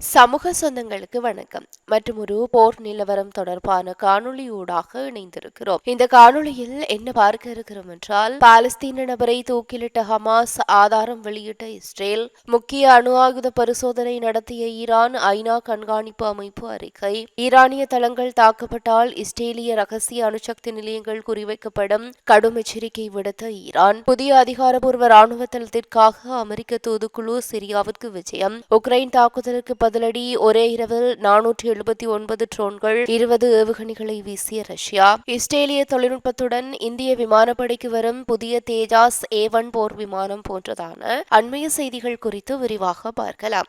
சமூக சொந்தங்களுக்கு வணக்கம். மற்றும் ஒரு போர் நிலவரம் தொடர்பான காணொளி ஊடாக இணைந்திருக்கிறோம். இந்த காணொளியில் என்ன பார்க்க இருக்கிறோம் என்றால் பாலஸ்தீன நபரை தூக்கிலிட்ட ஹமாஸ் ஆதாரம் வெளியிட்ட இஸ்ரேல் முக்கிய அணு ஆயுத பரிசோதனை நடத்திய ஈரான் ஐநா கண்காணிப்பு அமைப்பு அறிக்கை ஈரானிய தளங்கள் தாக்கப்பட்டால் இஸ்ரேலிய ரகசிய அணுசக்தி நிலையங்கள் குறிவைக்கப்படும் கடும் எச்சரிக்கை விடுத்த ஈரான் புதிய அதிகாரப்பூர்வ ராணுவ தளத்திற்காக அமெரிக்க தூதுக்குழு சிரியாவிற்கு விஜயம் உக்ரைன் தாக்குதலுக்கு பதிலடி. ஒரே இரவில் நானூற்றி எழுபத்தி ஒன்பது ட்ரோன்கள் இருபது ஏவுகணைகளை வீசிய ரஷ்யா. இஸ்ரேலிய தொழில்நுட்பத்துடன் இந்திய விமானப்படைக்கு வரும் புதிய தேஜாஸ் ஏ ஒன் போர் விமானம் போன்றதான அண்மைய செய்திகள் குறித்து விரிவாக பார்க்கலாம்.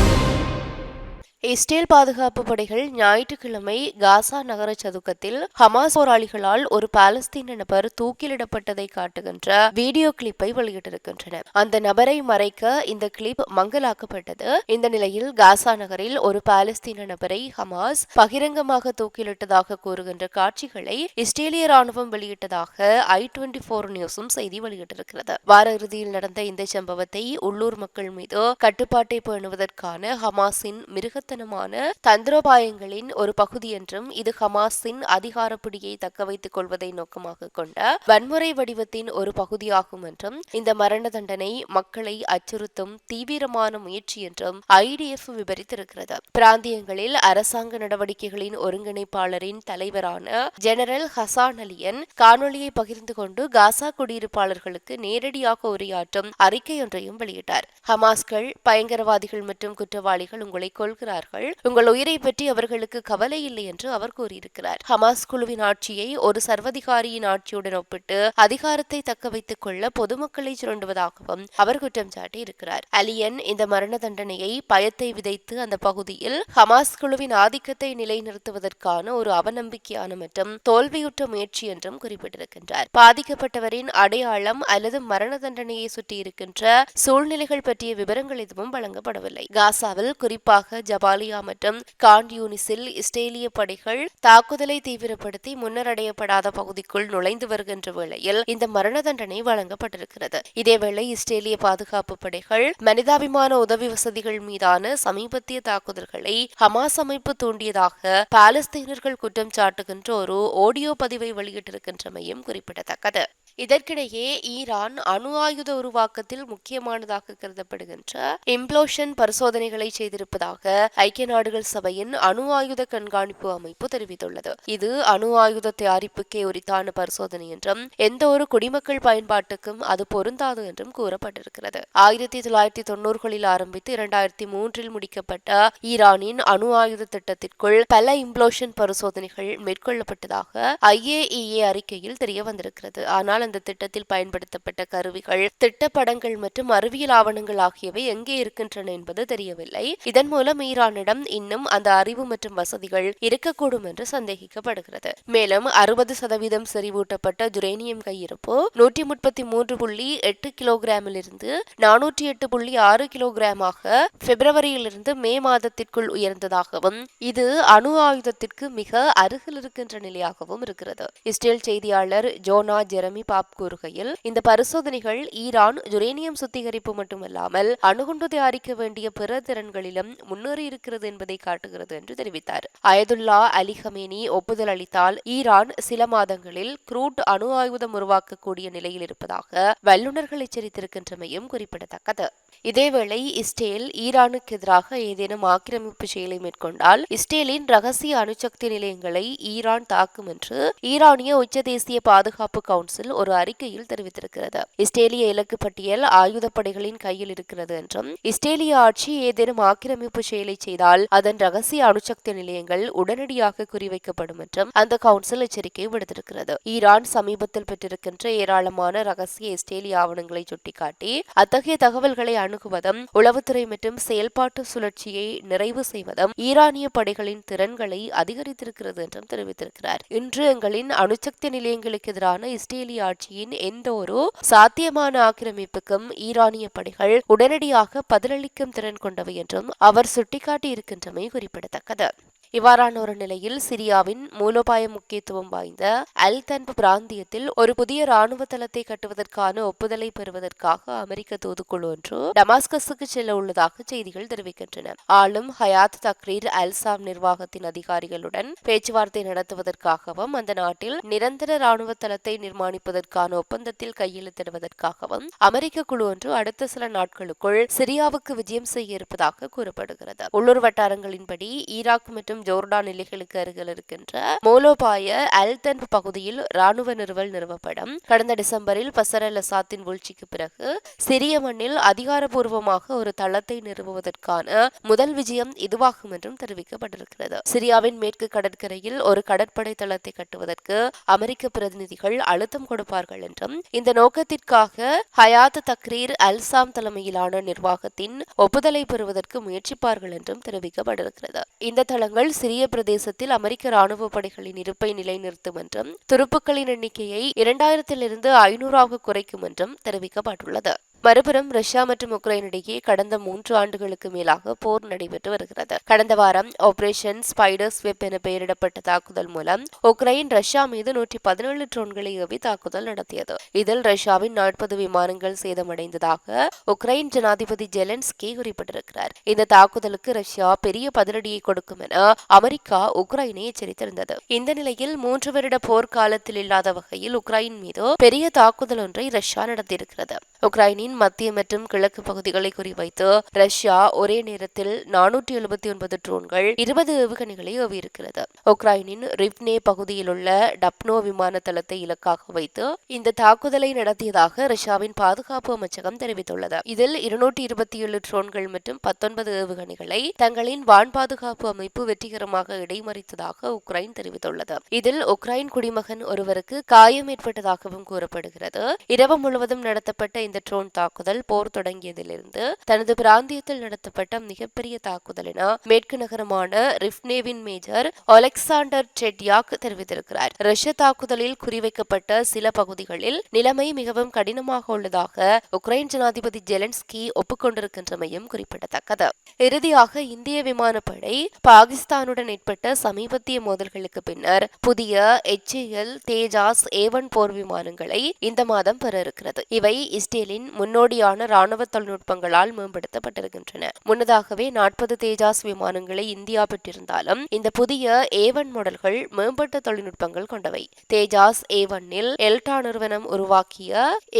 இஸ்ரேல் பாதுகாப்பு படைகள் ஞாயிற்றுக்கிழமை காசா நகர சதுக்கத்தில் ஹமாஸ் போராளிகளால் ஒரு பாலஸ்தீன நபர் தூக்கிலிடப்பட்டதை காட்டுகின்ற வீடியோ கிளிப்பை வெளியிட்டிருக்கின்றன. அந்த நபரை மறைக்க இந்த கிளிப் மங்கலாக்கப்பட்டது. இந்த நிலையில் காசா நகரில் ஒரு பாலஸ்தீன நபரை ஹமாஸ் பகிரங்கமாக தூக்கிலிட்டதாக கூறுகின்ற காட்சிகளை இஸ்ரேலிய ராணுவம் வெளியிட்டதாக ஐ டுவெண்டி போர் நியூஸும் செய்தி வெளியிட்டிருக்கிறது. வார இறுதியில் நடந்த இந்த சம்பவத்தை உள்ளூர் மக்கள் மீது கட்டுப்பாட்டை பேணுவதற்கான ஹமாஸின் மிருக மிருகத்தனமான தந்திரோபாயங்களின் ஒரு பகுதி என்றும் இது ஹமாஸின் அதிகாரப்பிடியை தக்க வைத்துக் கொள்வதை நோக்கமாக கொண்ட வன்முறை வடிவத்தின் ஒரு பகுதியாகும் என்றும் இந்த மரண தண்டனை மக்களை அச்சுறுத்தும் தீவிரமான முயற்சி என்றும் ஐடிஎஃப் விபரித்திருக்கிறது. பிராந்தியங்களில் அரசாங்க நடவடிக்கைகளின் ஒருங்கிணைப்பாளரின் தலைவரான ஜெனரல் ஹசான் அலியன் காணொலியை பகிர்ந்து கொண்டு காசா குடியிருப்பாளர்களுக்கு நேரடியாக உரையாற்றும் அறிக்கை ஒன்றையும் வெளியிட்டார். ஹமாஸ்கள் பயங்கரவாதிகள் மற்றும் குற்றவாளிகள் உங்களை கொள்கிறார் இருக்கிறார்கள் உங்கள் உயிரை பற்றி அவர்களுக்கு கவலை இல்லை என்று அவர் கூறியிருக்கிறார். ஹமாஸ் குழுவின் ஆட்சியை ஒரு சர்வதிகாரியின் ஆட்சியுடன் ஒப்பிட்டு அதிகாரத்தை தக்க வைத்துக் கொள்ள பொதுமக்களை சுரண்டுவதாகவும் அவர் குற்றம் சாட்டி இருக்கிறார் அலியன் இந்த மரண தண்டனையை பயத்தை விதைத்து அந்த பகுதியில் ஹமாஸ் குழுவின் ஆதிக்கத்தை நிலைநிறுத்துவதற்கான ஒரு அவநம்பிக்கையான மற்றும் தோல்வியுற்ற முயற்சி என்றும் குறிப்பிட்டிருக்கின்றார். பாதிக்கப்பட்டவரின் அடையாளம் அல்லது மரண தண்டனையை சுற்றியிருக்கின்ற சூழ்நிலைகள் பற்றிய விவரங்கள் எதுவும் வழங்கப்படவில்லை. காசாவில் குறிப்பாக ஜபா பாலியா மற்றும் கான்யூனிஸில் இஸ்ரேலிய படைகள் தாக்குதலை தீவிரப்படுத்தி முன்னர் அடையப்படாத பகுதிக்குள் நுழைந்து வருகின்ற வேளையில் இந்த மரண தண்டனை வழங்கப்பட்டிருக்கிறது. இதேவேளை இஸ்ரேலிய பாதுகாப்பு படைகள் மனிதாபிமான உதவி வசதிகள் மீதான சமீபத்திய தாக்குதல்களை ஹமாஸ் அமைப்பு தூண்டியதாக பாலஸ்தீனர்கள் குற்றம் சாட்டுகின்ற ஒரு ஆடியோ பதிவை வெளியிட்டிருக்கின்றமையும் குறிப்பிடத்தக்கது. இதற்கிடையே ஈரான் அணு ஆயுத உருவாக்கத்தில் முக்கியமானதாக கருதப்படுகின்ற இம்ப்ளோஷன் பரிசோதனைகளை செய்திருப்பதாக ஐக்கிய நாடுகள் சபையின் அணு ஆயுத கண்காணிப்பு அமைப்பு தெரிவித்துள்ளது. இது அணு ஆயுத தயாரிப்புக்கே உரித்தான பரிசோதனை என்றும் எந்த ஒரு குடிமக்கள் பயன்பாட்டுக்கும் அது பொருந்தாது என்றும் கூறப்பட்டிருக்கிறது. ஆயிரத்தி தொள்ளாயிரத்தி தொன்னூறுகளில் ஆரம்பித்து இரண்டாயிரத்தி மூன்றில் முடிக்கப்பட்ட ஈரானின் அணு ஆயுத திட்டத்திற்குள் பல இம்ப்ளோஷன் பரிசோதனைகள் மேற்கொள்ளப்பட்டதாக ஐஏஇஏ அறிக்கையில் தெரிய வந்திருக்கிறது ஆனால் ஆனால் அந்த திட்டத்தில் பயன்படுத்தப்பட்ட கருவிகள் திட்டப்படங்கள் மற்றும் அறிவியல் ஆவணங்கள் ஆகியவை எங்கே இருக்கின்றன என்பது தெரியவில்லை. இதன் மூலம் ஈரானிடம் இன்னும் அந்த அறிவு மற்றும் வசதிகள் இருக்கக்கூடும் என்று சந்தேகிக்கப்படுகிறது. மேலும் அறுபது சதவீதம் செறிவூட்டப்பட்ட ஜுரேனியம் கையிருப்பு நூற்றி முப்பத்தி மூன்று புள்ளி எட்டு கிலோகிராமில் இருந்து நானூற்றி எட்டு புள்ளி ஆறு கிலோகிராமாக பிப்ரவரியிலிருந்து மே மாதத்திற்குள் உயர்ந்ததாகவும் இது அணு ஆயுதத்திற்கு மிக அருகில் இருக்கின்ற நிலையாகவும் இருக்கிறது. இஸ்ரேல் செய்தியாளர் ஜோனா ஜெரமி பாப் கூறுகையில் இந்த பரிசோதனைகள் ஈரான் யுரேனியம் சுத்திகரிப்பு மட்டுமல்லாமல் அணுகுண்டு தயாரிக்க வேண்டிய பிற திறன்களிலும் முன்னேறி இருக்கிறது என்பதை காட்டுகிறது என்று தெரிவித்தார். அயதுல்லா அலி ஹமேனி ஒப்புதல் அளித்தால் ஈரான் சில மாதங்களில் குரூட் அணு ஆயுதம் உருவாக்கக்கூடிய நிலையில் இருப்பதாக வல்லுநர்கள் எச்சரித்திருக்கின்றமையும் குறிப்பிடத்தக்கது. இதேவேளை இஸ்ரேல் ஈரானுக்கு எதிராக ஏதேனும் ஆக்கிரமிப்பு செயலை மேற்கொண்டால் இஸ்ரேலின் ரகசிய அணுசக்தி நிலையங்களை ஈரான் தாக்கும் என்று ஈரானிய உச்ச தேசிய பாதுகாப்பு கவுன்சில் ஒரு அறிக்கையில் தெரிவித்திருக்கிறது. இஸ்ரேலிய இலக்கு பட்டியல் ஆயுதப்படைகளின் கையில் இருக்கிறது என்றும் இஸ்ரேலிய ஆட்சி ஏதேனும் ஆக்கிரமிப்பு செயலை செய்தால் அதன் ரகசிய அணுசக்தி நிலையங்கள் உடனடியாக குறிவைக்கப்படும் என்றும் அந்த கவுன்சில் எச்சரிக்கை விடுத்திருக்கிறது. ஈரான் சமீபத்தில் பெற்றிருக்கின்ற ஏராளமான ரகசிய இஸ்ரேலிய ஆவணங்களை சுட்டிக்காட்டி அத்தகைய தகவல்களை அணுகுவதும் உளவுத்துறை மற்றும் செயல்பாட்டு சுழற்சியை நிறைவு செய்வதும் ஈரானிய படைகளின் திறன்களை அதிகரித்திருக்கிறது என்றும் தெரிவித்திருக்கிறார். இன்று எங்களின் அணுசக்தி நிலையங்களுக்கு எதிரான இஸ்ரேலிய ஆட்சியின் எந்த ஒரு சாத்தியமான ஆக்கிரமிப்புக்கும் ஈரானிய படைகள் உடனடியாக பதிலளிக்கும் திறன் கொண்டவை என்றும் அவர் சுட்டிக்காட்டியிருக்கின்றமை குறிப்பிடத்தக்கது. இவ்வாறான ஒரு நிலையில் சிரியாவின் மூலோபாய முக்கியத்துவம் வாய்ந்த அல் தன்பு பிராந்தியத்தில் ஒரு புதிய ராணுவ தளத்தை கட்டுவதற்கான ஒப்புதலை பெறுவதற்காக அமெரிக்க தூதுக்குழு ஒன்று டமாஸ்கஸுக்கு செல்ல உள்ளதாக செய்திகள் தெரிவிக்கின்றன. ஆளும் ஹயாத் தக்ரீர் அல்சாம் நிர்வாகத்தின் அதிகாரிகளுடன் பேச்சுவார்த்தை நடத்துவதற்காகவும் அந்த நாட்டில் நிரந்தர ராணுவ தளத்தை நிர்மாணிப்பதற்கான ஒப்பந்தத்தில் கையெழுத்திடுவதற்காகவும் அமெரிக்க குழு ஒன்று அடுத்த சில நாட்களுக்குள் சிரியாவுக்கு விஜயம் செய்ய இருப்பதாக கூறப்படுகிறது. உள்ளூர் வட்டாரங்களின்படி ஈராக் மற்றும் ஜோர்டான் எல்லைகளுக்கு அருகில் இருக்கின்ற மோலோபாய அல்தன் பகுதியில் ராணுவ நிறுவல் நிறுவப்படும். கடந்த டிசம்பரில் பசர் அசாத்தின் வீழ்ச்சிக்கு பிறகு சிறிய மண்ணில் அதிகாரப்பூர்வமாக ஒரு தளத்தை நிறுவுவதற்கான முதல் விஜயம் இதுவாகும் என்றும் தெரிவிக்கப்பட்டிருக்கிறது. சிரியாவின் மேற்கு கடற்கரையில் ஒரு கடற்படை தளத்தை கட்டுவதற்கு அமெரிக்க பிரதிநிதிகள் அழுத்தம் கொடுப்பார்கள் என்றும் இந்த நோக்கத்திற்காக ஹயாத் தக்ரீர் அல்சாம் தலைமையிலான நிர்வாகத்தின் ஒப்புதலை பெறுவதற்கு முயற்சிப்பார்கள் என்றும் தெரிவிக்கப்பட்டிருக்கிறது. இந்த தளங்கள் சிரிய பிரதேசத்தில் அமெரிக்க ராணுவ படைகளின் இருப்பை நிலைநிறுத்தும் என்றும் துருப்புக்களின் எண்ணிக்கையை இரண்டாயிரத்திலிருந்து ஐநூறாக குறைக்கும் என்றும் தெரிவிக்கப்பட்டுள்ளது. மறுபுறம் ரஷ்யா மற்றும் உக்ரைன் இடையே கடந்த மூன்று ஆண்டுகளுக்கு மேலாக போர் நடைபெற்று வருகிறது. கடந்த வாரம் ஆபரேஷன் ஸ்பைடர்ஸ் வெப் என பெயரிடப்பட்ட தாக்குதல் மூலம் உக்ரைன் ரஷ்யா மீது நூற்றி பதினேழு ட்ரோன்களை ஏவி தாக்குதல் நடத்தியது. இதில் ரஷ்யாவின் நாற்பது விமானங்கள் சேதமடைந்ததாக உக்ரைன் ஜனாதிபதி ஜெலன்ஸ்கி குறிப்பிட்டிருக்கிறார். இந்த தாக்குதலுக்கு ரஷ்யா பெரிய பதிலடியை கொடுக்கும் என அமெரிக்கா உக்ரைனை எச்சரித்திருந்தது. இந்த நிலையில் மூன்று வருட போர்க்காலத்தில் இல்லாத வகையில் உக்ரைன் மீது பெரிய தாக்குதல் ஒன்றை ரஷ்யா நடத்தியிருக்கிறது. உக்ரைனின் மத்திய மற்றும் கிழக்கு பகுதிகளை குறிவைத்து ரஷ்யா ஒரே நேரத்தில் நானூற்றி எழுபத்தி ஒன்பது ட்ரோன்கள் இருபது ஏவுகணைகளை ஏவியிருக்கிறது. உக்ரைனின் ரிப்னே பகுதியில் உள்ள டப்னோ விமான தளத்தை இலக்காக வைத்து இந்த தாக்குதலை நடத்தியதாக ரஷ்யாவின் பாதுகாப்பு அமைச்சகம் தெரிவித்துள்ளது. இதில் இருநூற்றி இருபத்தி ஏழு ட்ரோன்கள் மற்றும் பத்தொன்பது ஏவுகணைகளை தங்களின் வான் பாதுகாப்பு அமைப்பு வெற்றிகரமாக இடைமறித்ததாக உக்ரைன் தெரிவித்துள்ளது. இதில் உக்ரைன் குடிமகன் ஒருவருக்கு காயம் ஏற்பட்டதாகவும் கூறப்படுகிறது. இரவு முழுவதும் நடத்தப்பட்ட இந்த ட்ரோன் தாக்குதல் போர் தொடங்கியதிலிருந்து தனது பிராந்தியத்தில் நடத்தப்பட்ட மிகப்பெரிய தாக்குதல் என மேற்கு நகரமான ரிஃப்னேவின் மேஜர் அலெக்சாண்டர் செட்யாக் தெரிவித்திருக்கிறார். ரஷ்ய தாக்குதலில் குறிவைக்கப்பட்ட சில பகுதிகளில் நிலைமை மிகவும் கடினமாக உள்ளதாக உக்ரைன் ஜனாதிபதி ஜெலன்ஸ்கி ஒப்புக்கொண்டிருக்கின்றமையும் குறிப்பிடத்தக்கது. இறுதியாக இந்திய விமானப்படை பாகிஸ்தானுடன் ஏற்பட்ட சமீபத்திய மோதல்களுக்கு பின்னர் புதிய எச்ஏஎல் தேஜாஸ் ஏவன் போர் விமானங்களை இந்த மாதம் பெற இருக்கிறது. இவை இஸ்ரேலின் முன்னோடியான ராணுவ தொழில்நுட்பங்களால் மேம்படுத்தப்பட்டிருக்கின்றன. முன்னதாகவே நாற்பது தேஜாஸ் விமானங்களை இந்தியா பெற்றிருந்தாலும் இந்த புதிய ஏவன் மாடல்கள் மேம்பட்ட தொழில்நுட்பங்கள் கொண்டவை. தேஜாஸ் ஏவனில் எல்டா நிறுவனம் உருவாக்கிய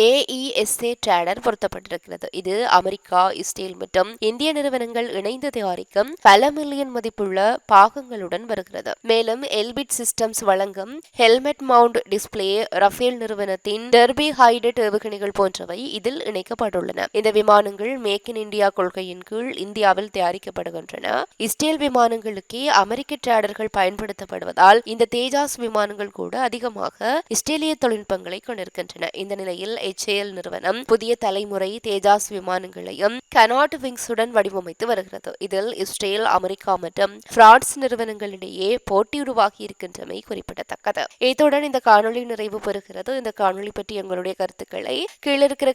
ஏஇஎஸ்ஏ ட்ரேடர் பொருத்தப்பட்டிருக்கிறது. இது அமெரிக்கா இஸ்ரேல் மற்றும் இந்திய நிறுவனங்கள் இணைந்து தயாரிக்கும் பல மில்லியன் மதிப்புள்ள பாகங்களுடன் வருகிறது. மேலும் எல்பிட் சிஸ்டம்ஸ் வழங்கும் ஹெல்மெட் மவுண்ட் டிஸ்பிளே ரஃபேல் நிறுவனத்தின் டெர்பி ஹைடட் ஏவுகணைகள் போன்றவை இதில் இணைக்கப்பட்டுள்ளன. இந்த விமானங்கள் மேக் இன் இந்தியா கொள்கையின் கீழ் இந்தியாவில் தயாரிக்கப்படுகின்றன. இஸ்ரேல் விமானங்களுக்கே அமெரிக்க ட்ரேடர்கள் பயன்படுத்தப்படுவதால் இந்த தேஜாஸ் விமானங்கள் கூட அதிகமாக இஸ்ரேலிய தொழில்நுட்பங்களை கொண்டிருக்கின்றன. இந்த நிலையில் எச்ஏஎல் நிறுவனம் புதிய தலைமுறை தேஜாஸ் விமானங்களையும் கனாட் விங்ஸுடன் வடிவமைத்து வருகிறது. இதில் இஸ்ரேல் அமெரிக்கா மற்றும் பிரான்ஸ் நிறுவனங்களிடையே போட்டி உருவாகி இருக்கின்றமை குறிப்பிடத்தக்கது. இத்துடன் இந்த காணொளி நிறைவு பெறுகிறது. இந்த காணொளி பற்றி எங்களுடைய கருத்துக்களை கீழிருக்கிற